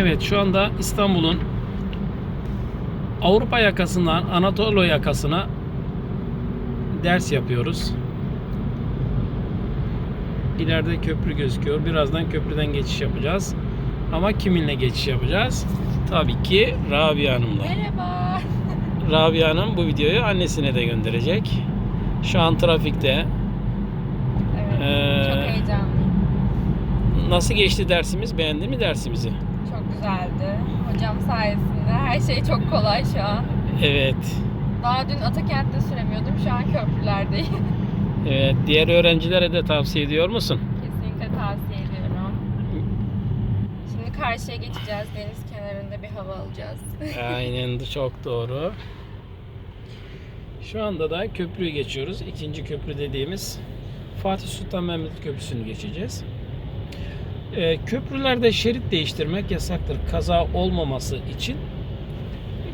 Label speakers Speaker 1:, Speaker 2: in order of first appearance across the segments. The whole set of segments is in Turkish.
Speaker 1: Evet şu anda İstanbul'un Avrupa yakasından Anadolu yakasına ders yapıyoruz. İleride köprü gözüküyor. Birazdan köprüden geçiş yapacağız. Ama kiminle geçiş yapacağız? Tabii ki Rabia Hanım'la.
Speaker 2: Merhaba.
Speaker 1: Rabia Hanım bu videoyu annesine de gönderecek. Şu an trafikte.
Speaker 2: Evet.
Speaker 1: Ee,
Speaker 2: çok heyecanlıyım.
Speaker 1: Nasıl geçti dersimiz? Beğendi mi dersimizi?
Speaker 2: Çok güzeldi. Hocam sayesinde her şey çok kolay şu an.
Speaker 1: Evet.
Speaker 2: Daha dün Atakent'te süremiyordum. Şu an köprülerdeyim.
Speaker 1: Evet. Diğer öğrencilere de tavsiye ediyor musun?
Speaker 2: Kesinlikle tavsiye ediyorum. Şimdi karşıya geçeceğiz. Deniz kenarında bir hava alacağız.
Speaker 1: Aynen çok doğru. Şu anda da köprüyü geçiyoruz. İkinci köprü dediğimiz Fatih Sultan Mehmet Köprüsü'nü geçeceğiz. Ee, köprülerde şerit değiştirmek yasaktır. Kaza olmaması için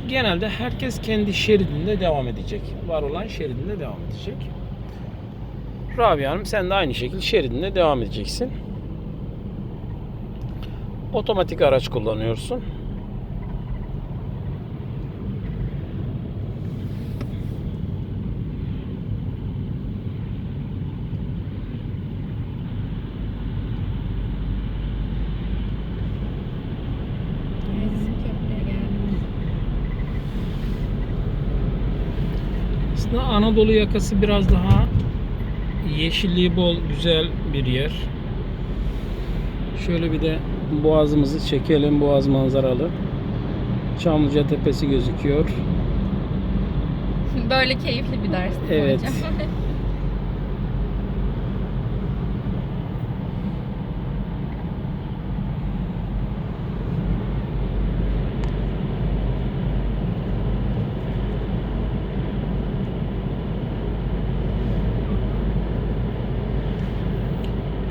Speaker 1: genelde herkes kendi şeridinde devam edecek. Var olan şeridinde devam edecek. Rabia Hanım sen de aynı şekilde şeridinde devam edeceksin. Otomatik araç kullanıyorsun. Aslında Anadolu yakası biraz daha yeşilliği bol, güzel bir yer. Şöyle bir de boğazımızı çekelim. Boğaz manzaralı. Çamlıca Tepesi gözüküyor.
Speaker 2: Böyle keyifli bir ders.
Speaker 1: Evet.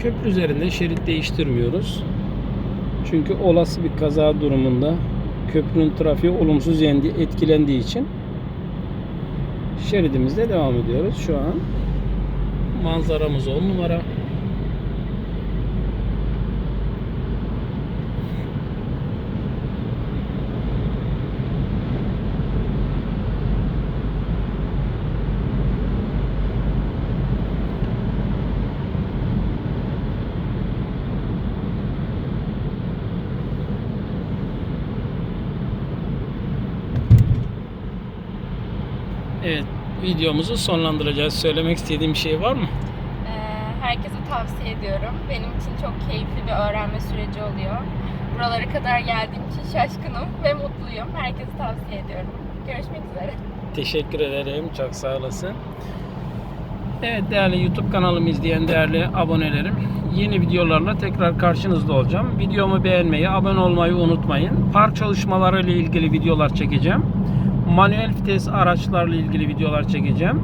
Speaker 1: Köprü üzerinde şerit değiştirmiyoruz. Çünkü olası bir kaza durumunda köprünün trafiği olumsuz etkilendiği için şeridimizde devam ediyoruz. Şu an manzaramız 10 numara. Evet, videomuzu sonlandıracağız. Söylemek istediğim bir şey var mı?
Speaker 2: Ee, herkese tavsiye ediyorum. Benim için çok keyifli bir öğrenme süreci oluyor. Buralara kadar geldiğim için şaşkınım ve mutluyum. Herkese tavsiye ediyorum. Görüşmek üzere.
Speaker 1: Teşekkür ederim. Çok sağ olasın. Evet değerli YouTube kanalımı izleyen değerli abonelerim. Yeni videolarla tekrar karşınızda olacağım. Videomu beğenmeyi, abone olmayı unutmayın. Park çalışmaları ile ilgili videolar çekeceğim. Manuel vites araçlarla ilgili videolar çekeceğim.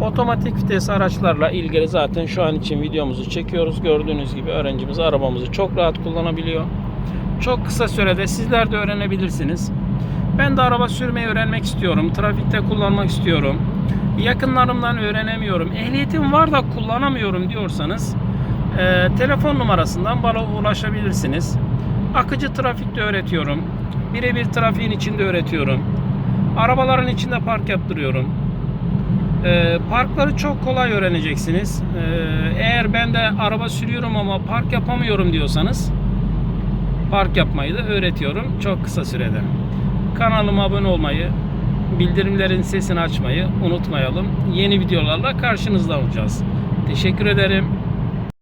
Speaker 1: Otomatik vites araçlarla ilgili zaten şu an için videomuzu çekiyoruz. Gördüğünüz gibi öğrencimiz arabamızı çok rahat kullanabiliyor. Çok kısa sürede sizler de öğrenebilirsiniz. Ben de araba sürmeyi öğrenmek istiyorum. Trafikte kullanmak istiyorum. Yakınlarımdan öğrenemiyorum. Ehliyetim var da kullanamıyorum diyorsanız e, telefon numarasından bana ulaşabilirsiniz. Akıcı trafikte öğretiyorum. Birebir trafiğin içinde öğretiyorum. Arabaların içinde park yaptırıyorum. E, parkları çok kolay öğreneceksiniz. E, eğer ben de araba sürüyorum ama park yapamıyorum diyorsanız park yapmayı da öğretiyorum çok kısa sürede. Kanalıma abone olmayı, bildirimlerin sesini açmayı unutmayalım. Yeni videolarla karşınızda olacağız. Teşekkür ederim.